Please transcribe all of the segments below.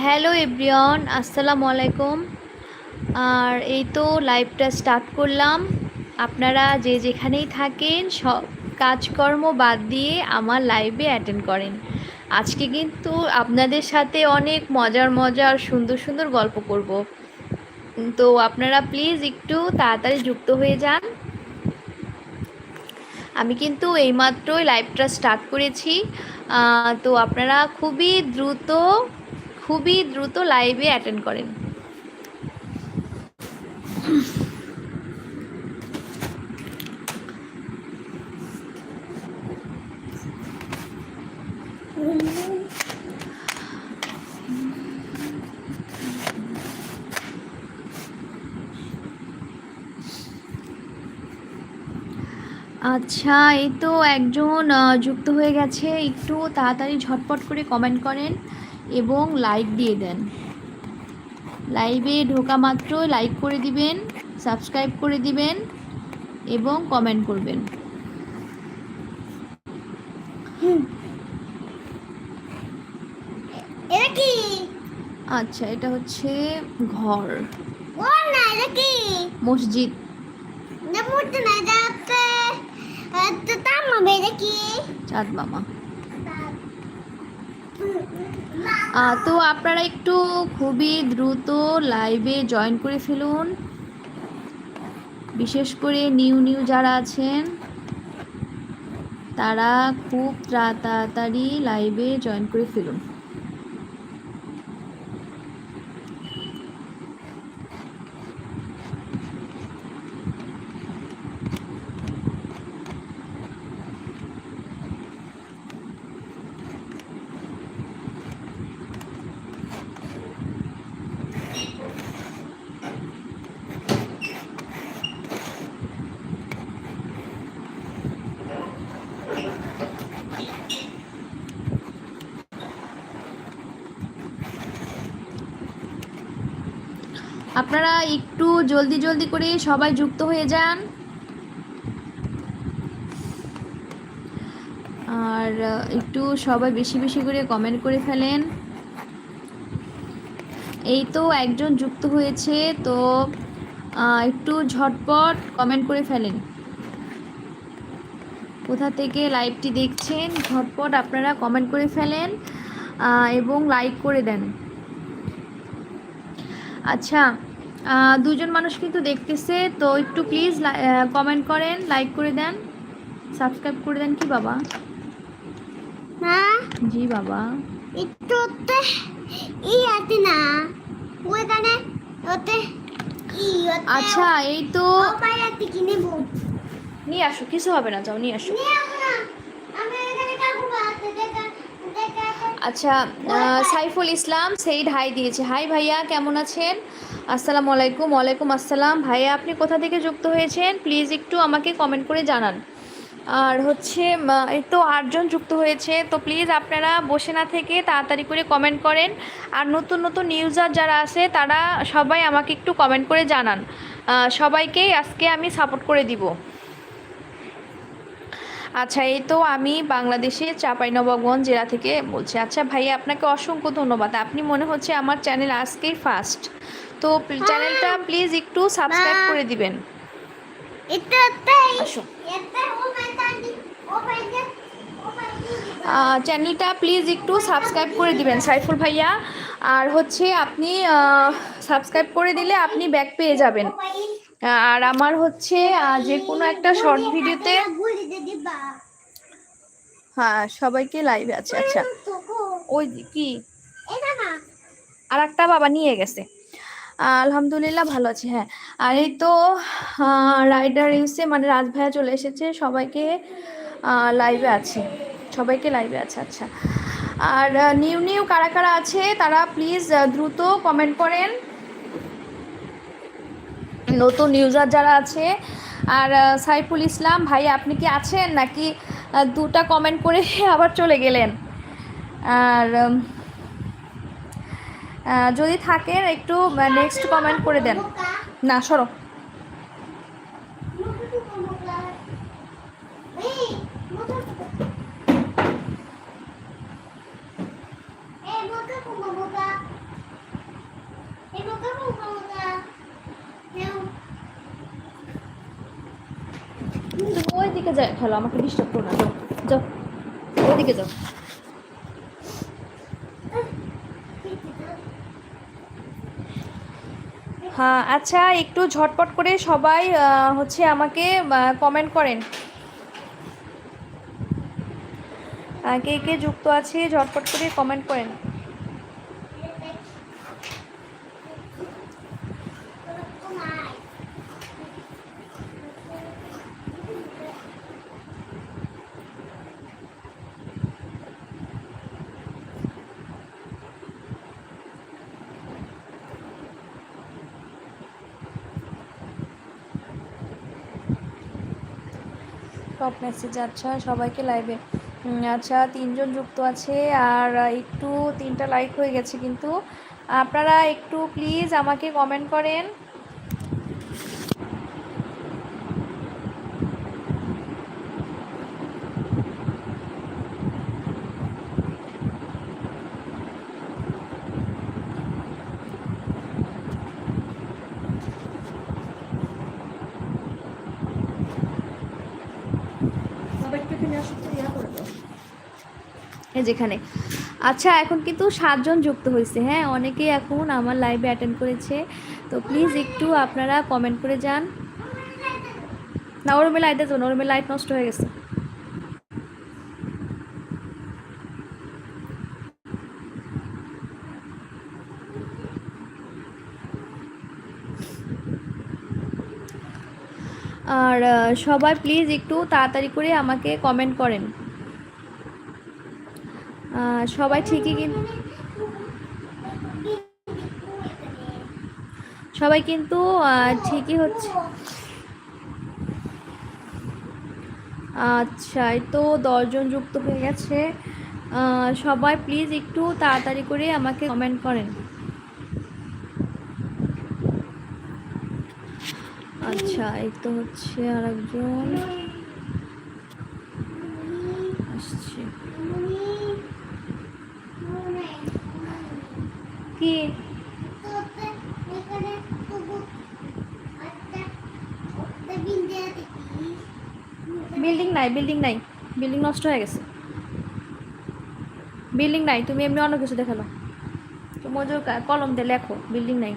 Hello everyone আসসালামু আলাইকুম। আর এই তো লাইভটা স্টার্ট করলাম। আপনারা যে যেখানেই থাকেন, সব কাজকর্ম বাদ দিয়ে আমার লাইভে অ্যাটেন্ড করেন। আজকে কিন্তু আপনাদের সাথে অনেক মজার মজার, সুন্দর সুন্দর গল্প করব। তো আপনারা প্লিজ একটু তাড়াতাড়ি যুক্ত হয়ে যান। আমি কিন্তু এইমাত্রই লাইভটা স্টার্ট করেছি। তো আপনারা খুবই দ্রুত খুবই দ্রুত লাইভে অ্যাটেন্ড করেন। আচ্ছা এই তো একজন যুক্ত হয়ে গেছে। একটু তাড়াতাড়ি ঝটপট করে কমেন্ট করেন। এবং লাইক দিয়ে দেন। লাইভে ঢোকা মাত্র লাইক করে দিবেন সাবস্ক্রাইব করে দিবেন এবং কমেন্ট করবেন। আচ্ছা এটা হচ্ছে ঘর। মসজিদ। চাঁদ মামা। তো আপনারা একটু খুবই দ্রুত লাইভে জয়েন করে ফেলুন। বিশেষ করে নিউ নিউ যারা আছেন, তারা খুব তাড়াতাড়ি লাইভে জয়েন করে ফেলুন। আপনারা একটু জলদি জলদি করে সবাই যুক্ত হয়ে যান। আর একটু সবাই বেশি বেশি করে কমেন্ট করে ফেলেন। এই তো একজন যুক্ত হয়েছে, তো একটু ঝটপট কমেন্ট করে ফেলেন। কোথা থেকে লাইভটি দেখছেন, ঝটপট আপনারা কমেন্ট করে ফেলেন এবং লাইক করে দেন। আচ্ছা দুজন মানুষ কিন্তু দেখতেছে তো একটু প্লিজ কমেন্ট করেন লাইক করে দেন সাবস্ক্রাইব করে দেন কি বাবা? না জি বাবা। একটু ই আছে না ওইখানে ওতে ই ওতে আচ্ছা এই তো নিয়ে আসো কিছু হবে না যাও নিয়ে আসো। নিয়ে আসো না আমি এখানে কাকু আছে দেখা দেখা আচ্ছা সাইফুল ইসলাম সেইড হাই দিয়েছে। হাই ভাইয়া কেমন আছেন? আসসালামু আলাইকুম, ওয়ালাইকুম আসসালাম। ভাইয়া, আপনি কোথা থেকে যুক্ত হয়েছেন? প্লিজ একটু আমাকে কমেন্ট করে জানান। আর হচ্ছে এই তো আটজন যুক্ত হয়েছে, তো প্লিজ আপনারা বসে না থেকে তাড়াতাড়ি করে কমেন্ট করেন। আর নতুন নতুন ইউজার যারা আছে, তারা সবাই আমাকে একটু কমেন্ট করে জানান। সবাইকেই আজকে আমি সাপোর্ট করে দিব। আচ্ছা এই তো আমি বাংলাদেশের চাঁপাইনবাবগঞ্জ জেলা থেকে বলছি। আচ্ছা ভাইয়া, আপনাকে অসংখ্য ধন্যবাদ। আপনি মনে হচ্ছে আমার চ্যানেল আজকেই ফার্স্ট। তো চ্যানেলটা প্লিজ একটু সাবস্ক্রাইব করে দিবেন। চ্যানেলটা প্লিজ একটু সাবস্ক্রাইব করে দিবেন সাইফুল ভাইয়া। আর হচ্ছে আপনি সাবস্ক্রাইব করে দিলে আপনি ব্যাক পেয়ে যাবেন। আর আমার হচ্ছে যে কোনো একটা শর্ট ভিডিওতে হ্যাঁ সবাইকে লাইভে আছে। আচ্ছা। ওই কি? আর একটা বাবা নিয়ে গেছে। আলহামদুলিল্লাহ ভালো আছি হ্যাঁ। আর এই তো রাইডার এসে মানে রাজ ভাইয়া চলে এসেছে, সবাইকে লাইভে আছে। সবাইকে লাইভে আছে আচ্ছা। আর নিউ নিউ কারা কারা আছে, তারা প্লিজ দ্রুত কমেন্ট করেন। নতুন ইউজার যারা আছে, আর সাইফুল ইসলাম ভাই, আপনি কি আছেন? নাকি দুটা কমেন্ট করে আবার চলে গেলেন? আর যদি থাকেন, একটু নেক্সট কমেন্ট করে দেন। না, সরো। ওইদিকে যাই খেলো, আমাকে ডিস্টার্ব করো না। যাও যাও, ওইদিকে যাও। হ্যাঁ আচ্ছা একটু ঝটপট করে সবাই হচ্ছে আমাকে কমেন্ট করেন। কে কে যুক্ত আছে, ঝটপট করে কমেন্ট করেন। টপ মেসেজ আচ্ছা সবাইকে লাইভে আচ্ছা তিনজন যুক্ত আছে, আর একটু তিনটা লাইক হয়ে গেছে কিন্তু। আপনারা একটু প্লিজ আমাকে কমেন্ট করেন। যেখানে। আচ্ছা এখন কিন্তু সাতজন যুক্ত হয়েছে হ্যাঁ? অনেকেই এখন আমার লাইভে অ্যাটেন্ড করেছে। তো প্লিজ একটু আপনারা কমেন্ট করে যান। না লাইট দেন ওর রুমে লাইট নষ্ট হয়ে গেছে। আর সবাই প্লিজ একটু তাড়াতাড়ি করে আমাকে কমেন্ট করেন। সবাই ঠিকই কিন্তু সবাই কিন্তু ঠিকই হচ্ছে। আচ্ছা তো দশজন যুক্ত হয়ে গেছে। সবাই প্লিজ একটু তাড়াতাড়ি করে আমাকে কমেন্ট করেন। আচ্ছা এই তো হচ্ছে আরেকজন। আসছে। কি? বিল্ডিং নাই বিল্ডিং নাই. বিল্ডিং নষ্ট হয়ে গেছে। বিল্ডিং নাই, তুমি এমনি অন্য কিছু দেখাল। তুমি যে কলম দিয়ে লেখো বিল্ডিং নাই।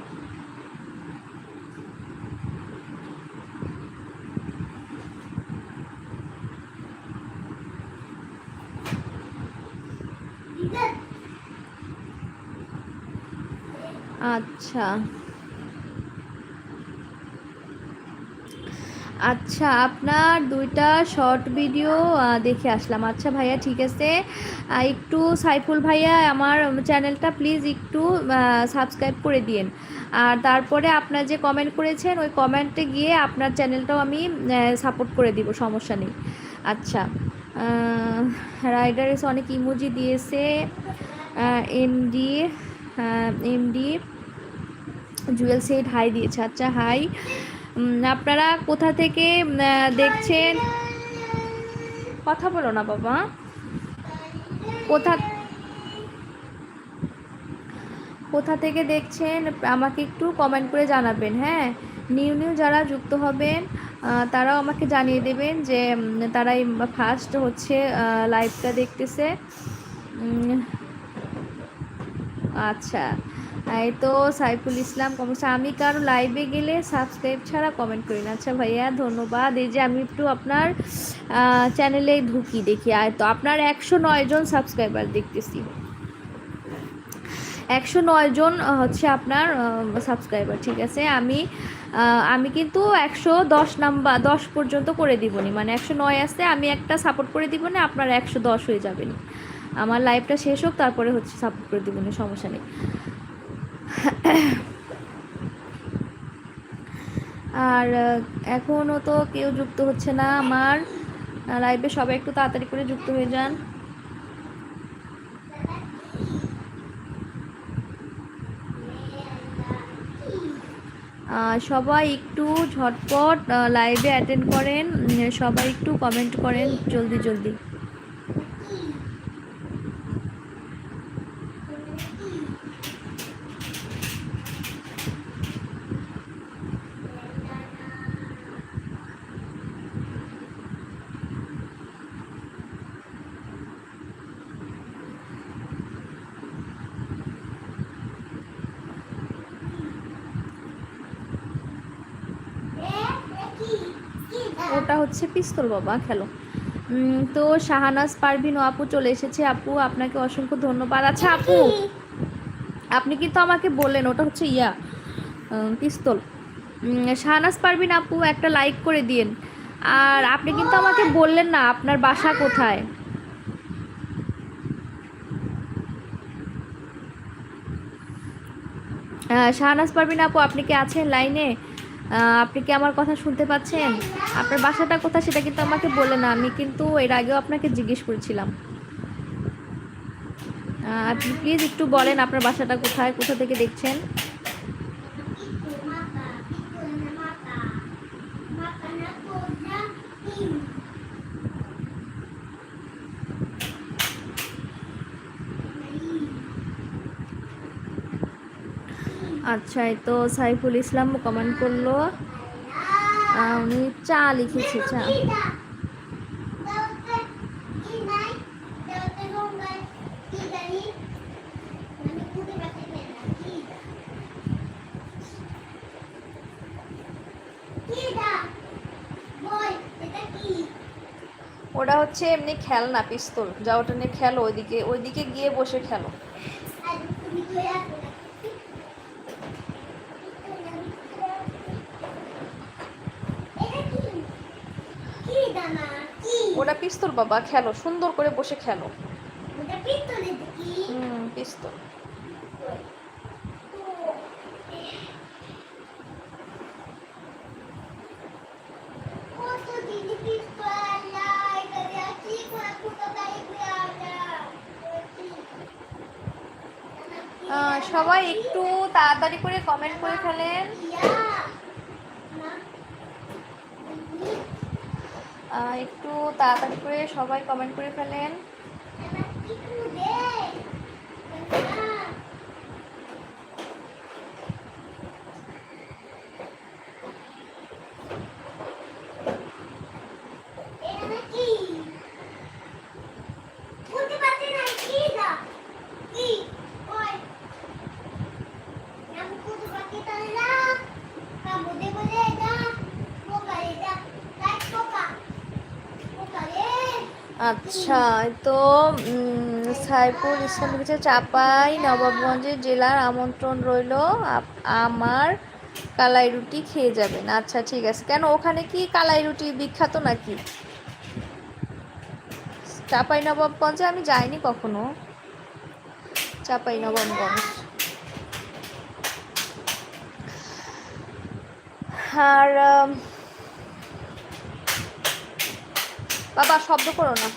আচ্ছা। আচ্ছা আপনার দুইটা শর্ট ভিডিও দেখে আসলাম। আচ্ছা ভাইয়া, ঠিক আছে। একটু সাইফুল ভাইয়া, আমার চ্যানেলটা প্লিজ একটু সাবস্ক্রাইব করে দিন আর তারপরে আপনার যে কমেন্ট করেছেন, ওই কমেন্টে গিয়ে আপনার চ্যানেলটাও আমি সাপোর্ট করে দিব, সমস্যা নেই। আচ্ছা রাইডার এসে অনেক ইমোজি দিয়েছে MD MD Jewel said hi দিয়েছে। আচ্ছা হাই আপনারা কোথা থেকে দেখছেন? কথা বলো না, বাবা। কোথা কোথা থেকে দেখছেন, আমাকে একটু কমেন্ট করে জানাবেন হ্যাঁ? নিউ নিউ যারা যুক্ত হবেন তারাও আমাকে জানিয়ে দেবেন যে তারাই ফার্স্ট হচ্ছে লাইভটা দেখতেছে। আচ্ছা এই তো সাইফুল ইসলাম কমেন্টস আমি কারও লাইভে গেলে সাবস্ক্রাইব ছাড়া কমেন্ট করি না। আচ্ছা ভাইয়া, ধন্যবাদ। এই যে আমি একটু আপনার চ্যানেলে ঢুকি দেখি। আর তো আপনার একশো নয় জন সাবস্ক্রাইবার দেখতেছি। একশো নয় জন হচ্ছে আপনার সাবস্ক্রাইবার ঠিক আছে? আমি আমি কিন্তু একশো দশ নাম্বার, দশ পর্যন্ত করে দিবনি। মানে একশো নয় আসতে আমি একটা সাপোর্ট করে দিব না আপনার একশো দশ হয়ে যাবেনি। আমার লাইফটা শেষ হোক, তারপরে হচ্ছে সাপোর্ট করে দিবনি সমস্যা নেই। আর এখনও তো কেউ যুক্ত হচ্ছে না আমার। লাইভে সবাই একটু তাড়াতাড়ি করে যুক্ত হয়ে যান। সবাই একটু ঝটপট লাইভে অ্যাটেন্ড করেন, সবাই একটু কমেন্ট করেন, জলদি জলদি ওটা হচ্ছে পিস্তল বাবা খেলো। তো শাহানাজ পারভিন আপু চলে এসেছে। আপু আপনাকে অসংখ্য ধন্যবাদ। আচ্ছা আপু আপনি কিন্তু আমাকে বললেন ওটা হচ্ছে ইয়া পিস্তল। উম, শাহনাজ পারভিন আপু একটা লাইক করে দিন। আর আপনি কিন্তু আমাকে বললেন না আপনার বাসা কোথায়? শাহনাজ পারভিন আপু আপনি কি আছেন লাইনে? আপনি কি আমার কথা শুনতে পাচ্ছেন? আপনার বাসাটা কোথায় সেটা কিন্তু আমাকে বলে না, আমি কিন্তু এর আগেও আপনাকে জিজ্ঞেস করেছিলাম। আপনি প্লিজ একটু বলেন আপনার বাসাটা কোথায়, কোথা থেকে দেখছেন? আচ্ছা তো সাইফুল ইসলাম কমেন্ট করল। উনি চা লিখেছে, চা। ওটা হচ্ছে এমনি খেলনা, পিস্তল। যা ওটা নিয়ে খেলো, ওইদিকে ওইদিকে গিয়ে বসে খেলো ওটা পিস্তল বাবা খেলো সুন্দর করে বসে খেলো। হুম পিস্তল। সবাই একটু তাড়াতাড়ি করে কমেন্ট করে ফেলেন। একটু তাড়াতাড়ি করে সবাই কমেন্ট করে ফেলেন। আচ্ছা তো সাইফুল ইসলাম লিখেছে, চাপাই, নবাবগঞ্জের জেলার আমন্ত্রণ রইল আমার কালাই রুটি খেয়ে যাবেন। আচ্ছা ঠিক আছে। কেন, ওখানে কি কালাই রুটি বিখ্যাত নাকি? চাপাই নবাবগঞ্জে? আমি যাইনি কখনো। চাপাই নবাবগঞ্জ। আর আম, বাবা শব্দ করো না।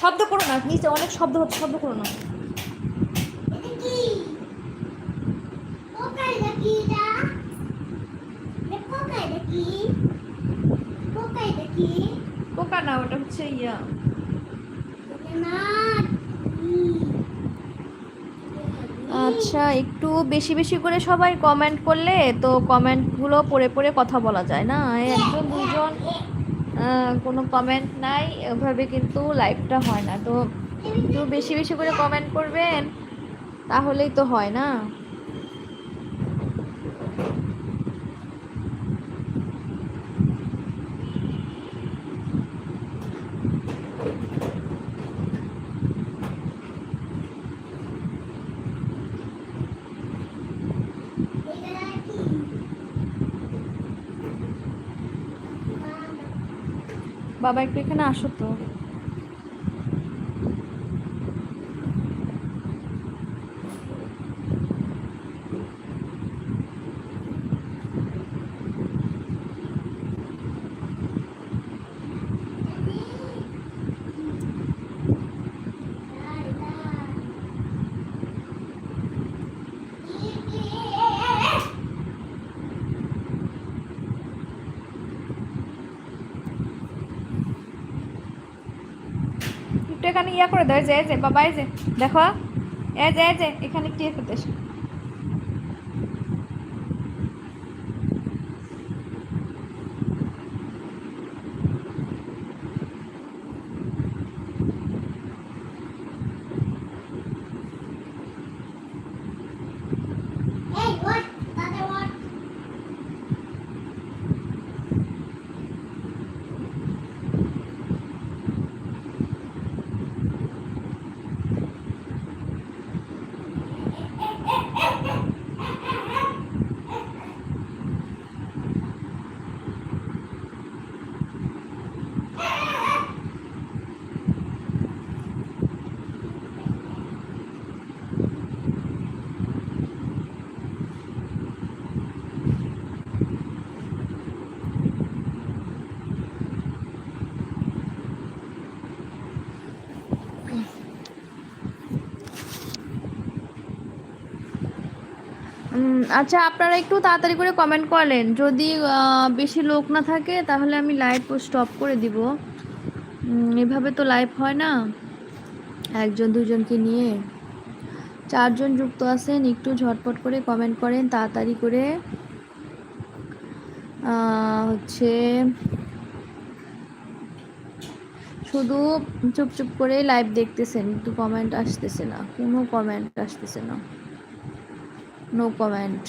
শব্দ করো না নিচে অনেক শব্দ হচ্ছে শব্দ করো না। পোকা না ওটা হচ্ছে ইয়া। আচ্ছা একটু বেশি বেশি করে সবাই কমেন্ট করলে তো কমেন্টগুলো পড়ে পড়ে কথা বলা যায় না? একজন আহ, কোনো কমেন্ট নাই, এভাবে কিন্তু লাইভটা হয় না। তো একটু বেশি বেশি করে কমেন্ট করবেন, তাহলেই তো হয় না? বাবা একটু এখানে আসো তো একটু ইয়া করে দেয় যে যে বাবা এই যে দেখো এ যে এখানে কি করতে আচ্ছা আপনারা একটু তাড়াতাড়ি করে কমেন্ট করেন যদি বেশি লোক না থাকে, তাহলে আমি লাইভ স্টপ করে দিব। এভাবে তো লাইভ হয় না। একজন, দুজনকে নিয়ে। চারজন যুক্ত আছেন, একটু ঝটপট করে কমেন্ট করেন, তাড়াতাড়ি করে। হচ্ছে শুধু চুপ চুপ করে লাইভ দেখতেছেন, কিন্তু কমেন্ট আসতেছে না। কোনো কমেন্ট আসতেছে না। No comment